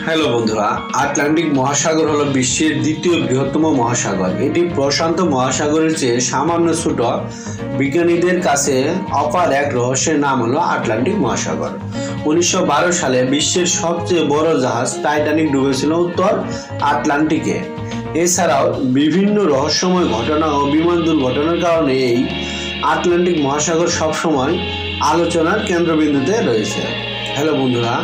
Hello বন্ধুরা, Atlantic মহাসাগর হলো বিশ্বের দ্বিতীয় বৃহত্তম মহাসাগর। এটি প্রশান্ত মহাসাগরের চেয়ে সামান্য ছোট। বিজ্ঞানীদের কাছে অপার এক রহস্যের নাম হলো আটলান্টিক মহাসাগর। উনিশশো বারো সালে বিশ্বের সবচেয়ে বড় জাহাজ টাইটানিক ডুবেছিল উত্তর আটলান্টিকে। এছাড়াও বিভিন্ন রহস্যময় ঘটনা ও বিমান দুর্ঘটনার কারণে এই আটলান্টিক মহাসাগর সবসময় আলোচনার কেন্দ্রবিন্দুতে রয়েছে। হ্যালো বন্ধুরা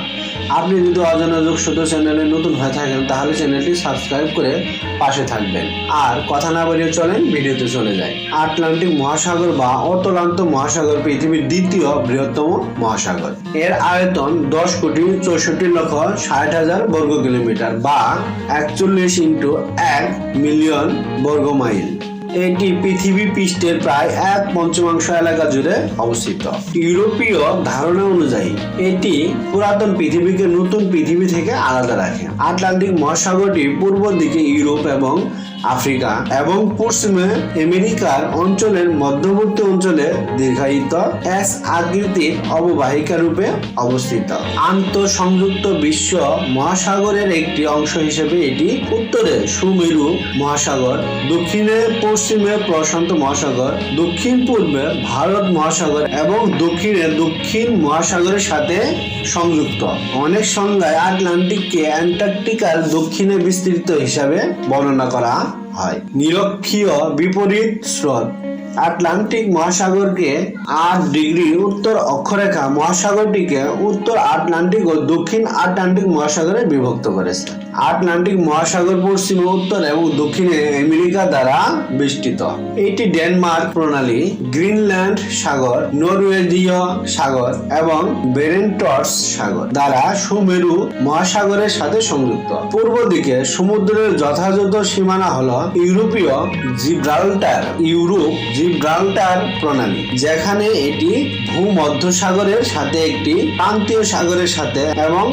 আপনি যদি অজানা যোগ শুধু চ্যানেলে নতুন হয়ে থাকেন, তাহলে চ্যানেলটি সাবস্ক্রাইব করে পাশে থাকবেন। আর কথা না বাড়িয়ে চলেন, ভিডিওতে চলে যায় আটলান্টিক মহাসাগর বা অতলান্ত মহাসাগর পৃথিবীর দ্বিতীয় বৃহত্তম মহাসাগর। এর আয়তন দশ কোটি চৌষট্টি লক্ষ ষাট হাজার বর্গ কিলোমিটার বা একচল্লিশ ইন্টু এক মিলিয়ন বর্গ মাইল। এটি পৃথিবী পৃষ্ঠের প্রায় এক পঞ্চমাংশ এলাকা জুড়ে অবস্থিত। ইউরোপীয় ধারণা অনুযায়ী, এটি পুরাতন পৃথিবীকে নতুন পৃথিবী থেকে আলাদা রাখে। আটলান্টিক মহাসাগরটি পূর্ব দিকে ইউরোপ এবং আফ্রিকা এবং পশ্চিমে আমেরিকার অঞ্চলের মধ্যবর্তী অঞ্চলে দীর্ঘায়িত এস আকৃতির অববাহিকা রূপে অবস্থিত। আন্তঃসংযুক্ত বিশ্ব মহাসাগরের একটি অংশ হিসেবে এটি উত্তরে সুমেরু মহাসাগর, দক্ষিণে পশ্চিমে প্রশান্ত মহাসাগর, দক্ষিণ পূর্বে ভারত মহাসাগর এবং দক্ষিণে দক্ষিণ মহাসাগরের সাথে সংযুক্ত। অনেক সংজ্ঞায় আটলান্টিককে অ্যান্টার্কটিকার দক্ষিণে বিস্তৃত হিসাবে বর্ণনা করা হয়। নিরক্ষীয় বিপরীত স্রোত। আটলান্টিক মহাসাগরকে আট ডিগ্রি উত্তর অক্ষরেখা মহাসাগরটিকে উত্তর আটলান্টিক ও দক্ষিণ আটলান্টিক মহাসাগরে বিভক্ত করেছে। আটলান্টিক মহাসাগর পশ্চিমে, উত্তর এবং দক্ষিণে আমেরিকা দ্বারা বেষ্টিত। এটি ডেনমার্ক প্রণালী, গ্রিনল্যান্ড সাগর, নরওয়েজীয় সাগর এবং বেরেন্টস সাগর দ্বারা সুমেরু মহাসাগরের সাথে সংযুক্ত। পূর্ব দিকে সমুদ্রের যথাযথ সীমানা হলো ইউরোপীয় জিব্রাল্টার, ইউরোপ জিব্রাল্টার প্রণালী, যেখানে এটি ভূমধ্যসাগরের সাথে একটি প্রান্তীয় সাগরের সাথে এবং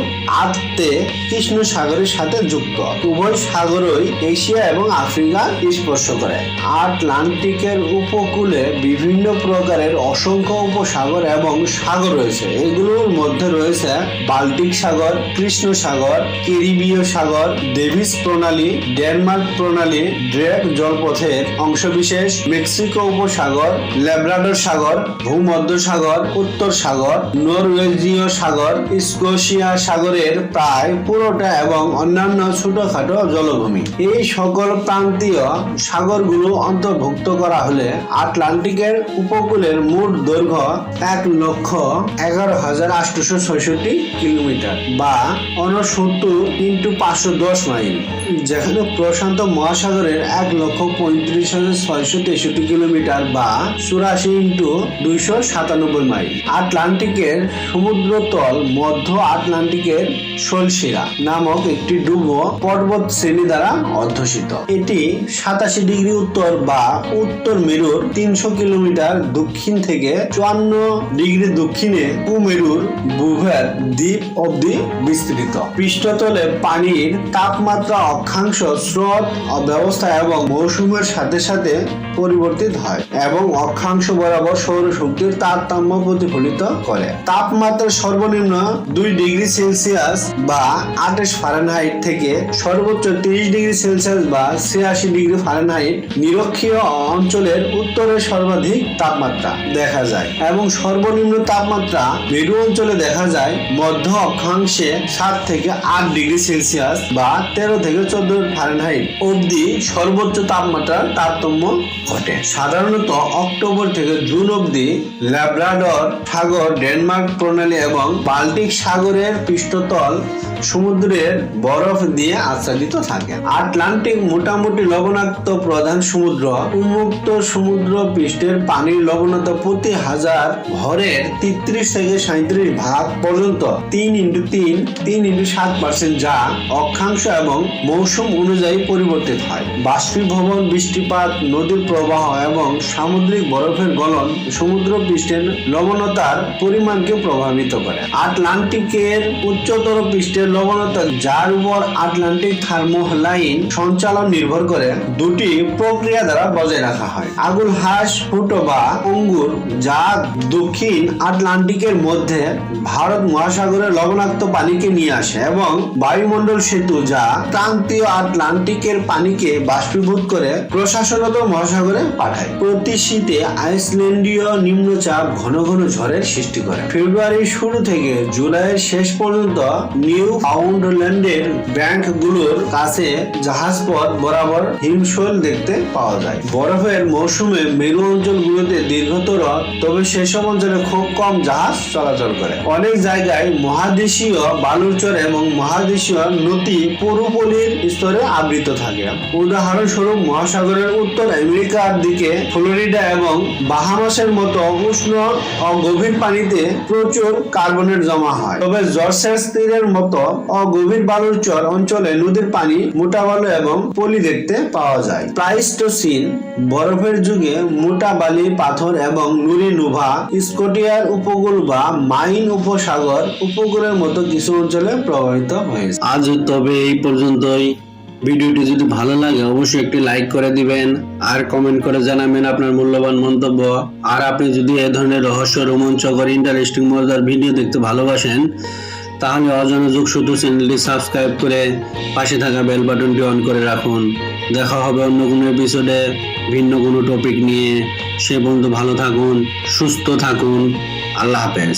আত্মে কৃষ্ণ সাগরের সাথে যুক্ত। উভয় সাগরই এশিয়া এবং আফ্রিকা স্পর্শ করে। আটলান্টিকের উপকূলে বিভিন্ন প্রকারের অসংখ্য উপসাগর এবং সাগর রয়েছে। এগুলোর মধ্যে রয়েছে বাল্টিক সাগর, কৃষ্ণ সাগর ক্যারিবীয় সাগর, ডেভিস প্রণালী, ডেনমার্ক প্রণালী, ড্রেক জলপথের অংশবিশেষ, মেক্সিকো উপসাগর ল্যাব্রাডর সাগর, ভূমধ্য সাগর, উত্তর সাগর নরওয়েজীয় সাগর, স্কোশিয়া সাগরের প্রায় পুরোটা এবং অন্যান্য ছোটখাটো জলভূমি। এই সকল প্রান্তীয় সাগরগুলো অন্তর্ভুক্ত করা হলে আটলান্টিকের উপকূলের মোট দৈর্ঘ্য এক লক্ষ এগারো হাজার আটশোশো ছয়ষট্টি কিলোমিটার বা উনসত্তর ইন্টু পাঁচশো দশ মাইল, যেখানে প্রশান্ত মহাসাগরের এক লক্ষ পঁয়ত্রিশ হাজার ছয়শো তেষট্টি কিলোমিটার বা চুরাশি ইন্টু দুইশো সাতানব্বই মাইল। আটলান্টিকের সমুদ্রতল মধ্য আটলান্টিকের শোলশিরা নামক একটি ডুবো পর্বত শ্রেণি দ্বারা অধ্যুষিত। এটি সাতাশি ডিগ্রি উত্তর বা উত্তর মেরুর তিনশো কিলোমিটার দক্ষিণ থেকে চুয়ান্ন ডিগ্রি দক্ষিণে কুমেরুর বুভের দ্বীপ অবধি বিস্তৃত। পৃষ্ঠতলে পানির তাপমাত্রা অক্ষাংশ স্রোত ব্যবস্থা এবং মৌসুমের সাথে সাথে পরিবর্তিত হয়। এবং অক্ষাংশ বরাবর সৌরশক্তির তারতম্য প্রতিফলিত করে। তাপমাত্রা সর্বনিম্ন দুই ডিগ্রি সেলসিয়াস বা আঠাশ ফারেনহাইট থেকে সর্বোচ্চ তিরিশ ডিগ্রি সেলসিয়াস বা ছিয়াশি ডিগ্রি ফারেনহাইট নিরক্ষীয় অঞ্চলের উত্তরে সর্বাধিক তাপমাত্রা দেখা যায় এবং সর্বনিম্ন তাপমাত্রা মেরু অঞ্চলে দেখা যায় মধ্য অক্ষাংশে সাত থেকে আট ডিগ্রি সেলসিয়াস বা তেরো থেকে চোদ্দ ফারেনহাইট অবধি সর্বোচ্চ তাপমাত্রার তারতম্য ঘটে। সাধারণত অক্টোবর থেকে জুন অবধি ল্যাব্রাডর, সাগর, ডেনমার্ক প্রণালী এবং বাল্টিক সাগরের পৃষ্ঠতল সমুদ্রের বরফ দিয়ে আচ্ছাদিত থাকে। আটলান্টিক মোটামুটি লবণাক্ত প্রধান সমুদ্র। উন্মুক্ত সমুদ্র পৃষ্ঠের পানির লবণতা প্রতি হাজার ভরের তেত্রিশ থেকে সাঁত্রিশ ভাগ পর্যন্ত। তিন ইন্টু তিন তিন ইন্টু সাত পার্সেন্ট যা অক্ষাংশ এবং মৌসুম অনুযায়ী পরিবর্তিত হয়। বাষ্পীভবন বৃষ্টিপাত, নদীর প্রবাহ এবং সামুদ্রিক বরফের গলন সমুদ্র পৃষ্ঠের লবণতার পরিমাণকে প্রভাবিত করে। আটলান্টিকের উচ্চতর পৃষ্ঠের লবণতা, যার উপর আটলান্টিক থার্মোলাইন সঞ্চালন নির্ভর করে, দুটি প্রক্রিয়া দ্বারা বজায় রাখা হয়। আগুল হাঁস, ফুটো বা অঙ্গুর, যা দক্ষিণ আটলান্টিকের মধ্যে ভারত মহাসাগরের লবণাক্ত পানিকে নিয়ে আসে এবং বায়ুমণ্ডল সেতু যা ক্রান্তীয় আটলান্টিকের পানিকে বাষ্পীভূত করে প্রশাসনত মহাসাগরে পাঠায়। প্রতি শীতে আইসল্যান্ডীয় নিম্নচাপ ঘন ঘন ঝড়ের সৃষ্টি করে। ফেব্রুয়ারির শুরু থেকে জুলাইয়ের শেষ পর্যন্ত নিউ ফাউন্ডল্যান্ডের ব্যাংকগুলোর কাছে জাহাজপথ বরাবর হিমশৈল দেখতে পাওয়া যায়। বরফের মৌসুমে মেরু অঞ্চল অঞ্চলগুলোতে দীর্ঘতর, তবে সেসব অঞ্চলে খুব কম জাহাজ চলাচল করে। অনেক জায়গায় মহাদেশীয় বালুচর এবং মহাদেশীয় নদী পুরোপলির স্তরে আবৃত থাকে। উদাহরণস্বরূপ মহাসাগরের উত্তর আমেরিকার দিকে ফ্লোরিডা এবং বাহামাসের মতো উষ্ণ ও গভীর পানিতে প্রচুর কার্বনের জমা হয়। তবে জর্সের তীরের মতো অগভীর চর অঞ্চলে নদীর পানি মোটা বালু এবং পলি দেখতে পাওয়া যায়। প্লাইস্টোসিন, বরফের যুগে মোটা বালি, পাথর এবং নুড়ি নুভা, স্কটিয়ার উপকূল বা মাইন উপসাগর উপকূলের মতো কিছু অঞ্চলে প্রভাবিত হয়েছে। আজ তবে এই পর্যন্তই। ভিডিওটি যদি ভালো লাগে, অবশ্যই একটি লাইক করে দিবেন। আর কমেন্ট করে জানাবেন আপনার মূল্যবান মন্তব্য। আর আপনি যদি এ ধরনের রহস্য, রোমাঞ্চকর ইন্টারেস্টিং মজাদার ভিডিও দেখতে ভালোবাসেন, তাহলে অজানা যোগসূত্র চ্যানেলটি সাবস্ক্রাইব করে পাশে থাকা বেল বাটনটি অন করে রাখুন। দেখা হবে অন্য কোনো এপিসোডে ভিন্ন কোনো টপিক নিয়ে। সে পর্যন্ত ভালো থাকুন, সুস্থ থাকুন। আল্লাহ হাফেজ।